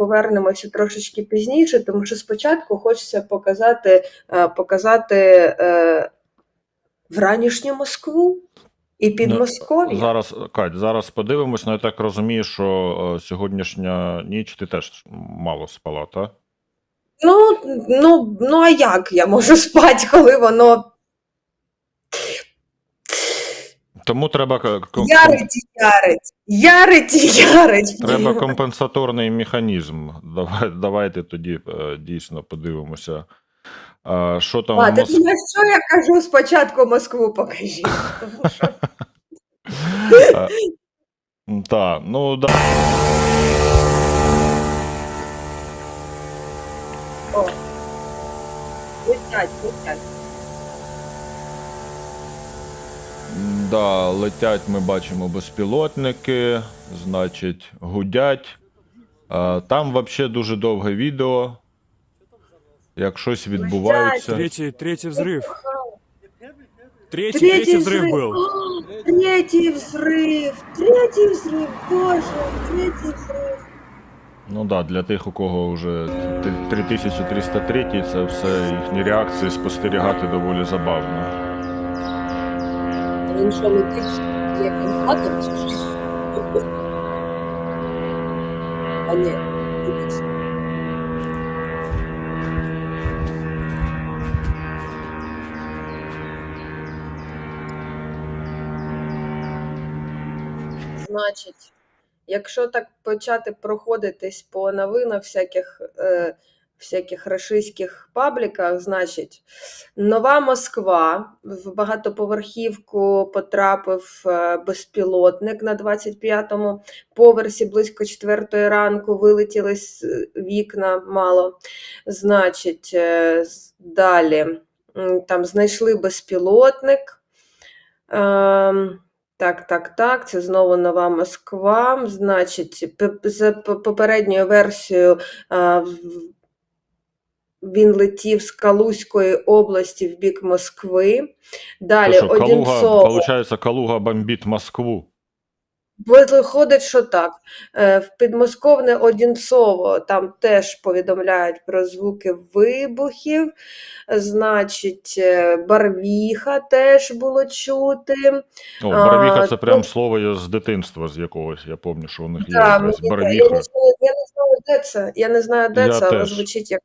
повернемося трошечки пізніше, тому що спочатку хочеться показати, е, показати е, вранішню Москву і Ну, Підмосков'я. Зараз, Кать, зараз подивимось, ну я так розумію, що е, сьогоднішня ніч ти теж мало спала, так? Ну, ну, ну а як я можу спати, коли воно Тому треба, ярить ярить, ярить ярить. треба компенсаторний механізм. Давай, давайте тоді е, дійсно подивимося. Е, Що там А, в ти Мос... думаєш, що я кажу спочатку Москву покажіть. Тому що Так, ну да. О, летять, летять. Да, летять, ми бачимо безпілотники, значить, гудять. А, там взагалі дуже довге відео. Як щось відбувається. Третий, третий взрыв. Третий, Третий третий взрыв взрыв. был. О, Третий взрыв, третий взрыв, боже, третий взрыв. Ну да, для тих, у кого вже 3303, це все їхні реакції спостерігати доволі забавно. Він що як атом чи що? А ні, дивись. Значить, якщо так почати проходитись по новинах всяких, е, всяких рашистських пабліках, значить, Нова Москва в багатоповерхівку потрапив е, безпілотник на 25-му поверсі близько 4 ранку. Вилетіли з е, вікна мало. Значить, е, далі там знайшли безпілотник. Ем, так, так, так, це знову нова Москва. Значить, за попередньою версією він летів з Калузької області в бік Москви. Далі що, Калуга, Одінцово. виходить, Калуга бомбить Москву. Виходить, що так. Е, В підмосковне Одінцово там теж повідомляють про звуки вибухів. Значить, е, Барвіха теж було чути. О, Барвіха це прям ну- слово з дитинства з якогось. Я пам'ятаю, що у них є Да, якась Барвіха. я не знаю, де це. Я не знаю, де Я це, але теж. звучить як,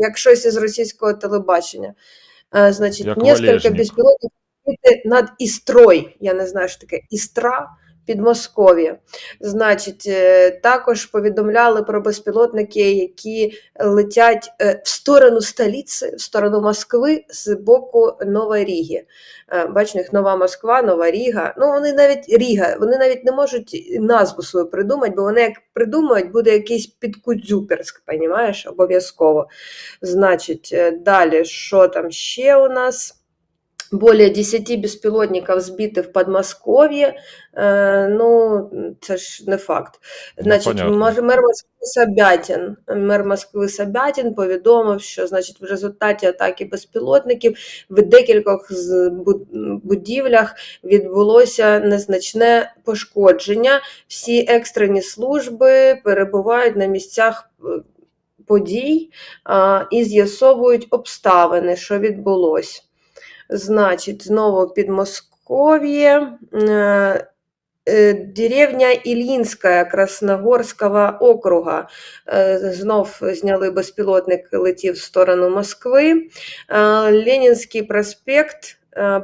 як щось із російського телебачення. Е, значить, Як несколько безпілотників над Істрой. Я не знаю, що таке Істра. Підмосков'я. Значить, е, також повідомляли про безпілотники, які летять е, в сторону столиці, в сторону Москви з боку Нової Ріги. Е, Бачу, них нова Москва, Нова Ріга. Ну, вони навіть Ріга, вони навіть не можуть назву свою придумати, бо вони як придумають, буде якийсь підкудзюперськ, понімаєш, обов'язково. Значить, далі, що там ще у нас? Более 10 безпілотників збиті в Подмосков'ї. Е, ну, це ж не факт. Ну, Значить, понятно. мер Москви Собятін, мер Москви Собятін повідомив, що значить, в результаті атаки безпілотників в декількох будівлях відбулося незначне пошкодження. Всі екстрені служби перебувають на місцях е, подій а, і з'ясовують обставини, що відбулося. Значить, знову Підмосков'я. Е, Деревня Ілінська Красногорського округа. Е, Знов зняли безпілотник, летів в сторону Москви. Е, Ленінський проспект.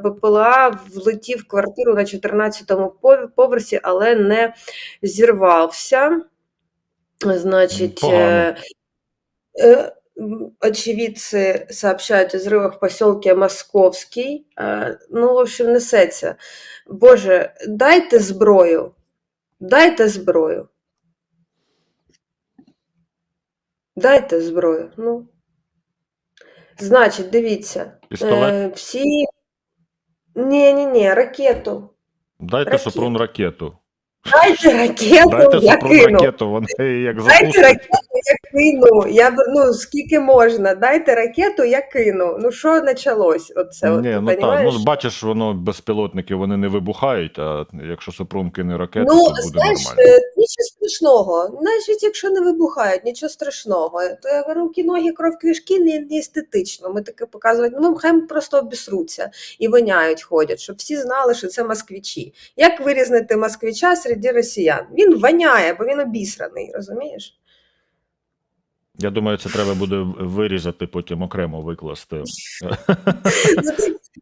БПЛА влетів в квартиру на 14-му поверсі, але не зірвався. Значить, Погано е, э, м, очевидцы сообщают о взрывах в поселке Московский. Э, Ну, в общем, несеться. Боже, дайте зброю. Дайте зброю. Дайте зброю. Ну. Значить, дивіться. Пістолет. Е, всі. Ні, ні, ні, ракету. Дайте ракету. Супрун ракету. Дайте ракету, Дайте я Супрун кину. ракету, вони як Дайте запустять. ракету, я кину. Я, ну, скільки можна. Дайте ракету, я кину. Ну, що почалось? Оце, от, Ні, ну так, ну бачиш, воно безпілотники вони не вибухають, а якщо Супрун кине ракету, Ну, то буде знаєш, нормально. е, щас страшного. Навіть якщо не вибухають, нічого страшного. То я говорю, руки, ноги, кров, кишки не, не естетично. Ми таке показувати. Ну, хай просто обісруться і воняють, ходять, щоб всі знали, що це москвичі. Як вирізнити москвича серед росіян? Він воняє, бо він обісраний, розумієш? Я думаю, це треба буде вирізати, потім окремо викласти.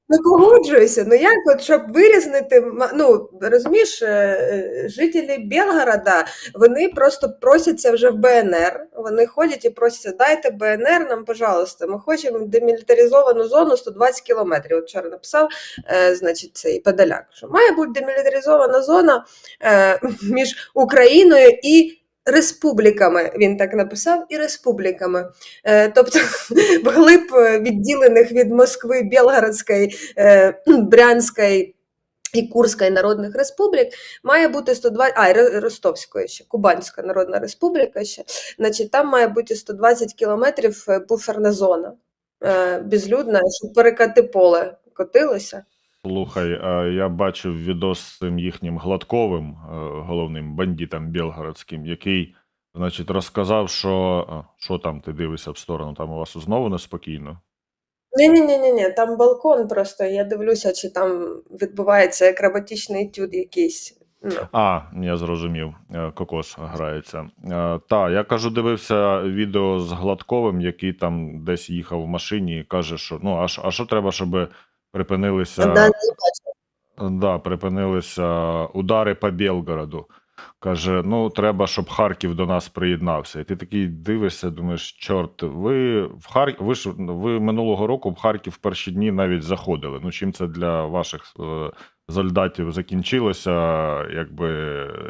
Ну, погоджуюся. Ну як от щоб вирізнити, ну розумієш, е, е, жителі Белгорода вони просто просяться вже в БНР. Вони ходять і просяться, дайте БНР нам, пожалуйста. Ми хочемо демілітаризовану зону 120 кілометрів. От вчора написав, е, значить, цей Подоляк, що має бути демілітаризована зона між Україною і. Республіками він так написав, і республіками. Е, тобто вглиб е, відділених від Москви, Білгородської, е, Брянської і Курської народних республік має бути 120, а, Ростовської ще, Кубанська Народна Республіка ще. Значить, там має бути 120 кілометрів буферна зона безлюдна, щоб перекати поле котилося. Слухай, а я бачив відос з цим їхнім гладковим е, головним бандитом білгородським, який, значить, розказав, що а, що там ти дивишся в сторону, там у вас знову неспокійно. Ні, ні, ні, ні, ні, там балкон просто. Я дивлюся, чи там відбувається акробатичний етюд якийсь. Ну. А, я зрозумів, е, кокос грається. Е, Та, я кажу, дивився відео з Гладковим, який там десь їхав в машині і каже, що ну, а, що- а що треба, щоб припинилися. Да. Да, припинилися удари по Білгороду. Каже: ну, треба, щоб Харків до нас приєднався. І ти такий дивишся, думаєш, чорт, ви в Хар... ви ж ви минулого року в Харків в перші дні навіть заходили. Ну, чим це для ваших е, солдатів закінчилося, якби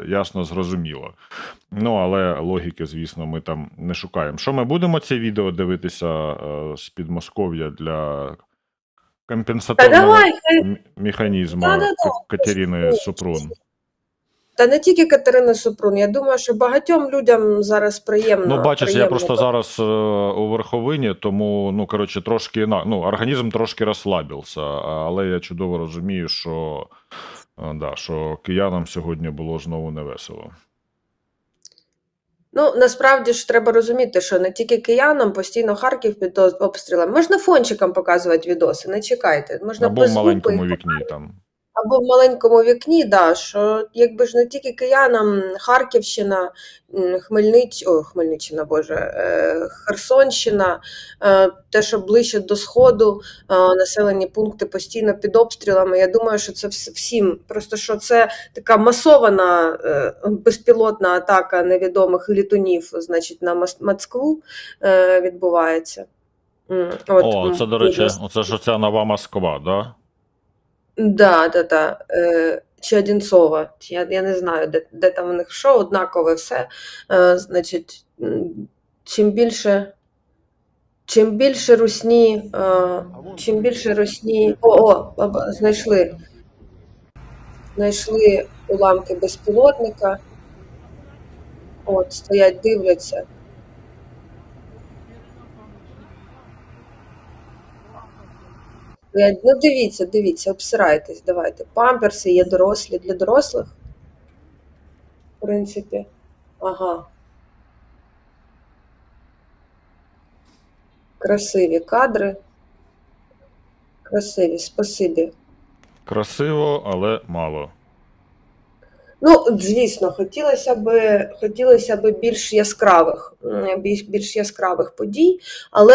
ясно зрозуміло. Ну, але логіки, звісно, ми там не шукаємо. Що ми будемо це відео дивитися е, з Підмосков'я для компенсаторного механізму. Катерини Супрун. Та не тільки Катерина Супрун. Я думаю, що багатьом людям зараз приємно. Ну, бачиш, я просто зараз е, у верховині, тому ну коротше, трошки ну, організм трошки розслабився, але я чудово розумію, що, е, да, що киянам сьогодні було знову невесело. Ну, насправді ж треба розуміти, що не тільки киянам постійно Харків під обстрілами. Можна фончикам показувати відоси, не чекайте. Можна Або в маленькому вікні там. Або в маленькому вікні, да, що якби ж не тільки киянам, Харківщина, Хмельнич... О, Хмельниччина, Боже, е, Херсонщина, е, те, що ближче до Сходу, е, населені пункти постійно під обстрілами. Я думаю, що це всім. Просто що це така масована безпілотна атака невідомих літунів, значить, на Мос- Москву відбувається. От, О, це, до речі, оце ж оця нова Москва, да? Да, да, да. Е, чи Одінцова. Чи Я, я не знаю, де, де там у них що, однакове все. Е, значить, чим більше. Чим більше русні, чим більше русні. О, о, знайшли. Знайшли уламки безпілотника. От, стоять, дивляться. Ну, дивіться, дивіться, обсирайтесь, давайте. Памперси є дорослі для дорослих. В принципі. Ага. Красиві кадри. Красиві, спасибі. Красиво, але мало. Ну, звісно, хотілося б, хотілося б більш яскравих, більш, більш яскравих подій, але